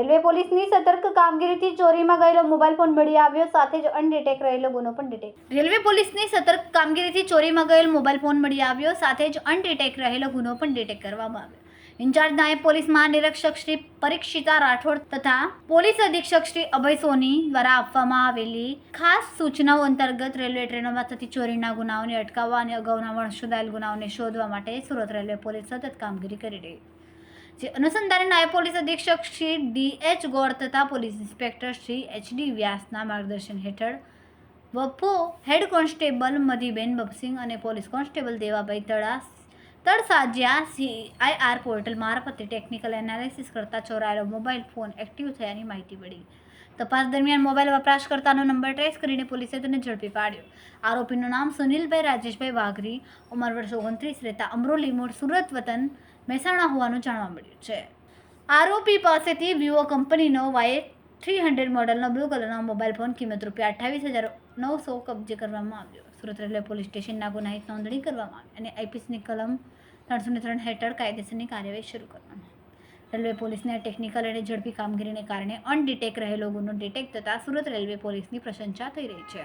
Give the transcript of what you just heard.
Railway પોલીસની સતર્ક કામગીરીથી ચોરીમાં ગયેલો મોબાઈલ ફોન મળી આવ્યો, સાથે જ અનડિટેક રહેલો ગુનો પણ ડિટેક રેલવે પોલીસની સતર્ક કામગીરીથી ચોરીમાં ગયેલ મોબાઈલ ફોન મળી આવ્યો, સાથે જ અનડિટેક રહેલો ગુનો પણ ડિટેક કરવામાં આવ્યો. ઇન્ચાર્જ નાયબ પોલીસ મહાનિરીક્ષક શ્રી પરીક્ષિતા રાઠોડ તથા પોલીસ અધિક્ષક શ્રી અભય સોની દ્વારા આપવામાં આવેલી ખાસ સૂચનાઓ અંતર્ગત રેલવે ટ્રેનોમાં થતી ચોરીના ગુનાઓને અટકાવવા અને અગાઉના વણસોદાયેલ ગુનાઓને શોધવા માટે સુરત રેલવે પોલીસ સતત કામગીરી કરી રહી જે અનુસંધાને નાયબ પોલીસ અધિક્ષક શ્રી ડી એચ ગોર તથા police inspector Shri H D વ્યાસના માર્ગદર્શન હેઠળ વફો હેડ કોન્સ્ટેબલ મધીબેન બપસિંગ અને પોલીસ કોન્સ્ટેબલ દેવાભાઈ તળા તળસાજ્યા સીઆઈઆર પોર્ટલ મારફતે ટેકનિકલ એનાલિસિસ કરતા ચોરાયેલો મોબાઈલ ફોન એક્ટિવ થયાની માહિતી મળી તપાસ દરમિયાન મોબાઈલ વપરાશકર્તાનો નંબર ટ્રેસ કરીને પોલીસે તેને ઝડપી પાડ્યો આરોપીનું નામ સુનિલભાઈ રાજેશભાઈ વાઘરી ઉંમર વર્ષ ઓગણત્રીસ રહેતા અમરોલી મૂળ સુરત વતન મહેસાણા હોવાનું જાણવા મળ્યું છે આરોપી પાસેથી વિવો કંપનીનો વાય થ્રી હંડ્રેડ મોડલનો બ્લુ કલરનો મોબાઈલ ફોન કિંમત રૂપિયા અઠ્ઠાવીસ હજાર નવસો કબજે કરવામાં આવ્યો સુરત રેલવે પોલીસ સ્ટેશનના ગુનાહિત નોંધણી કરવામાં આવી અને આઈપીસીની કલમ ત્રણસો ને ત્રણ હેઠળ કાયદેસરની કાર્યવાહી શરૂ કરવામાં. રેલવે પોલીસને ટેકનિકલ અને ઝડપી કામગીરીને કારણે અનડિટેક રહેલો ગુનો ડિટેક થતાં સુરત રેલવે પોલીસની પ્રશંસા થઈ રહી છે